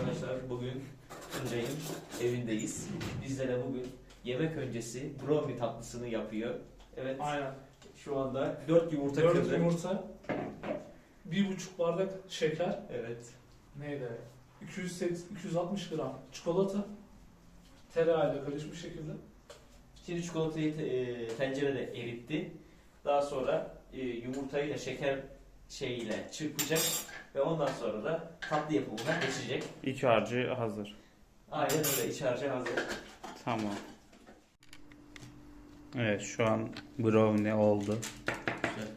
Arkadaşlar bugün Tuncay'ın evindeyiz. Bizlere bugün yemek öncesi brownie tatlısını yapıyor. Evet Aynen. şu anda 4 yumurta 4 kırdı. yumurta, 1,5 bardak şeker, Evet. neydi? 280, 260 gram çikolata, tereyağıyla karışmış şekilde. Şimdi çikolatayı te- e, tencerede eritti. Daha sonra e, yumurtayı da şeker şeyiyle çırpacak ve ondan sonra da tatlı yapımına geçecek. İç harcı hazır. Aynen öyle iç harcı hazır. Tamam. Evet şu an brownie oldu. Güzel.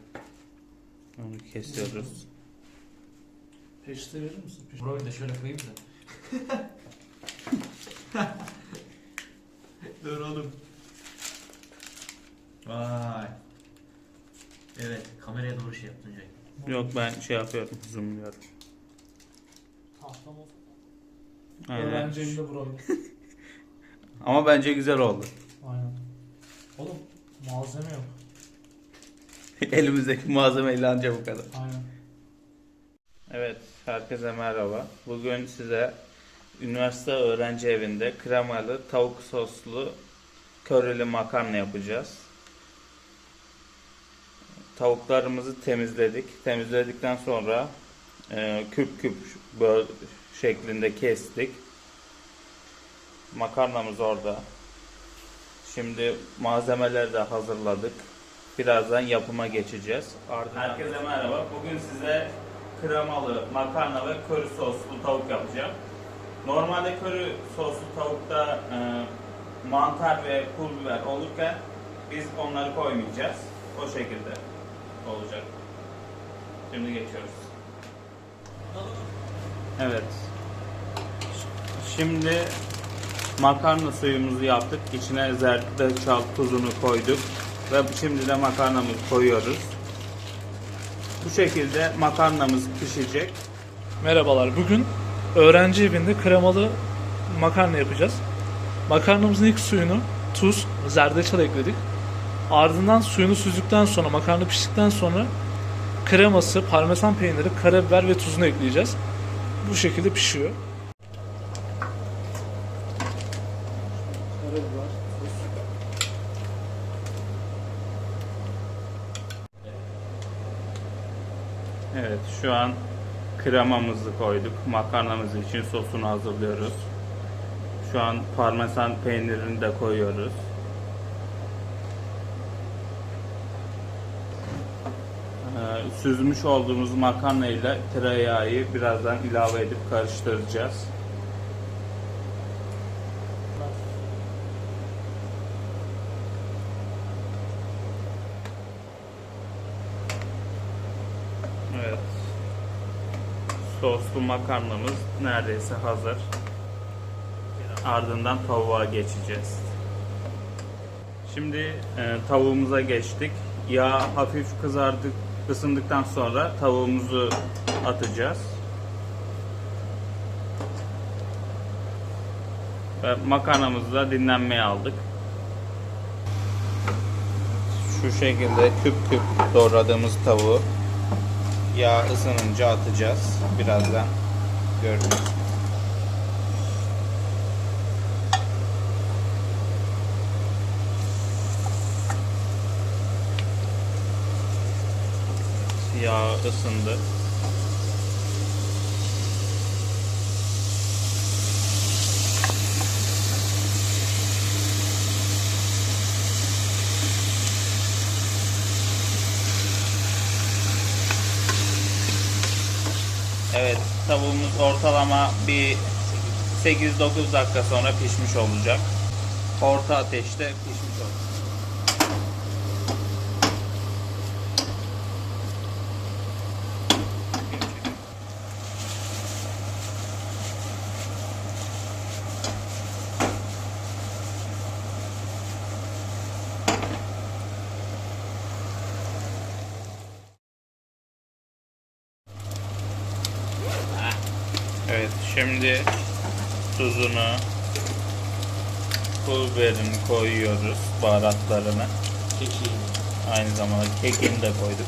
Onu kesiyoruz. Peçete verir misin? Peçete. Brownie de şöyle koyayım da. Dur oğlum. Vay. Evet, kameraya doğru şey yaptın Cenk. Yok ben şey yapıyorum zoomluyorum. Tahtam olsun. Aynen. Öğrenci evinde brownie. Ama bence güzel oldu. Aynen. Oğlum malzeme yok. Elimizdeki malzemeyle anca bu kadar. Aynen. Evet, herkese merhaba. Bugün size üniversite öğrenci evinde kremalı tavuk soslu köreli makarna yapacağız. Tavuklarımızı temizledik. Temizledikten sonra e, küp küp böl şeklinde kestik. Makarnamız orada. Şimdi malzemeleri de hazırladık. Birazdan yapıma geçeceğiz. Herkese merhaba. Bugün size kremalı makarna ve köri soslu tavuk yapacağım. Normalde köri soslu tavukta e, mantar ve pul biber olurken biz onları koymayacağız. O şekilde olacak. Şimdi geçiyoruz. Evet. Şimdi makarna suyumuzu yaptık. İçine zerdeçal tuzunu koyduk. Ve şimdi de makarnamızı koyuyoruz. Bu şekilde makarnamız pişecek. Merhabalar. Bugün öğrenci evinde kremalı makarna yapacağız. Makarnamızın ilk suyunu tuz, zerdeçal ekledik. Ardından suyunu süzdükten sonra makarna piştikten sonra kreması, parmesan peyniri, karabiber ve tuzunu ekleyeceğiz. Bu şekilde pişiyor. Evet şu an kremamızı koyduk. Makarnamız için sosunu hazırlıyoruz. Şu an parmesan peynirini de koyuyoruz. Ee, süzmüş olduğumuz makarna ile tereyağı birazdan ilave edip karıştıracağız. Evet. Soslu makarnamız neredeyse hazır. Ardından tavuğa geçeceğiz. Şimdi e, tavuğumuza geçtik. Yağ hafif kızardık, ısındıktan sonra tavuğumuzu atacağız. Ve makarnamızı da dinlenmeye aldık. Şu şekilde küp küp doğradığımız tavuğu yağ ısınınca atacağız. Birazdan görürüz. Yağ ısındı. Evet, tavuğumuz ortalama bir 8-9 dakika sonra pişmiş olacak. Orta ateşte pişmiş olacak. Evet, şimdi tuzunu, pul biberini koyuyoruz, baharatlarını. Keki. Aynı zamanda kekini de koyduk.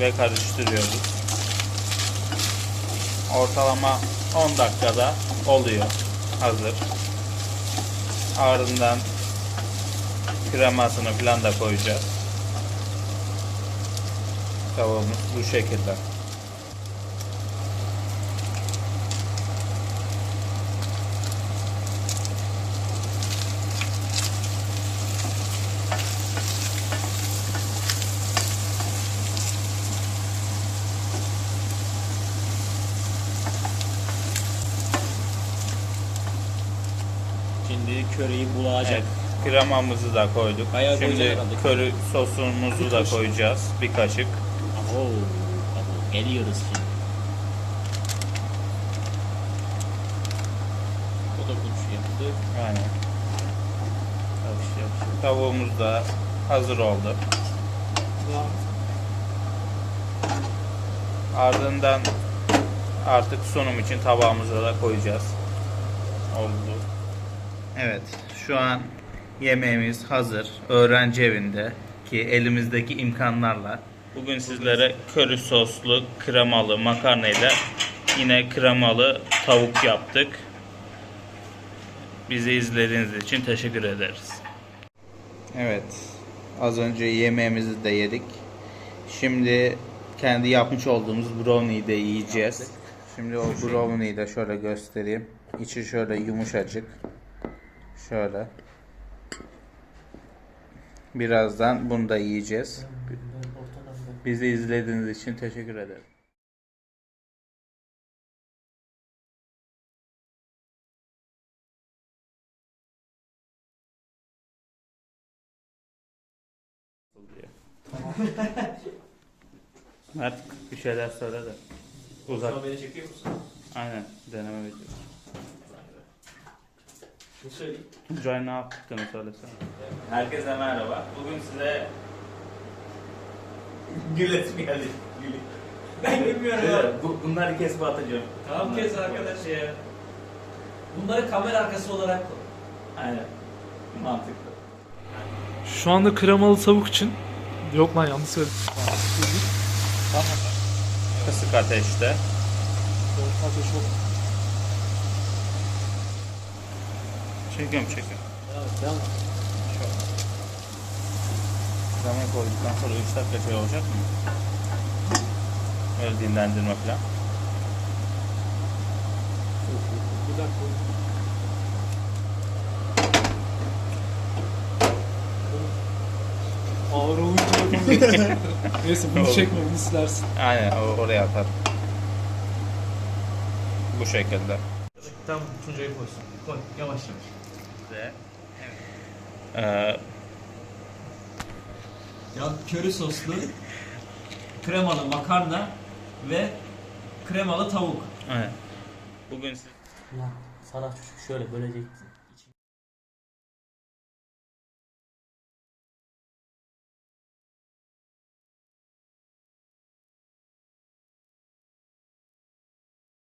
Ve karıştırıyoruz. Ortalama 10 dakikada oluyor. Hazır. Ardından kremasını falan da koyacağız. Tavuğumuz bu şekilde. Köreyi bulacak. Evet, kremamızı da koyduk. Bayağı Şimdi herhalde. köri sosumuzu da koyacağız. Bir kaşık. Abo, abo, geliyoruz şimdi. O da kuş yaptı. Aynen. Yavaş yavaş. Tavuğumuz da hazır oldu. Ardından artık sunum için tabağımıza da koyacağız. Oldu. Evet, şu an yemeğimiz hazır. Öğrenci evinde ki elimizdeki imkanlarla. Bugün sizlere köri soslu, kremalı makarnayla yine kremalı tavuk yaptık. Bizi izlediğiniz için teşekkür ederiz. Evet, az önce yemeğimizi de yedik. Şimdi kendi yapmış olduğumuz brownie'yi de yiyeceğiz. Şimdi o brownie'yi de şöyle göstereyim. İçi şöyle yumuşacık. Şöyle. Birazdan bunu da yiyeceğiz. Bizi izlediğiniz için teşekkür ederim. Mert bir şeyler söyle de. Uzak. An beni çekiyor musun? Aynen deneme videosu. Ne söyleyeyim? Joy ne yaptığını söylesene. Herkese merhaba. Bugün size Gül etmi geldi. Gül. Ben bilmiyorum abi. bu, bunları kesip atacağım. Tamam kes arkadaş ya. Bunları kamera arkası olarak koy. Aynen. Mantıklı. Şu anda kremalı tavuk için yok lan yanlış söyledim. Kısık ateşte. Çekiyorum çekiyorum. Zaman koyduktan sonra 3 dakika şey olacak mı? Öyle dinlendirme falan. Ağır olunca yapamıyorum. Neyse bunu çekme bunu silersin. Aynen o- oraya atar. Bu şekilde. Tamam Tuncay'ı koysun. Koy yavaş yavaş. Ve Ee, Ya köri soslu, kremalı makarna ve kremalı tavuk. aynen. Bugün siz Ulan sana çocuk şöyle bölecektin.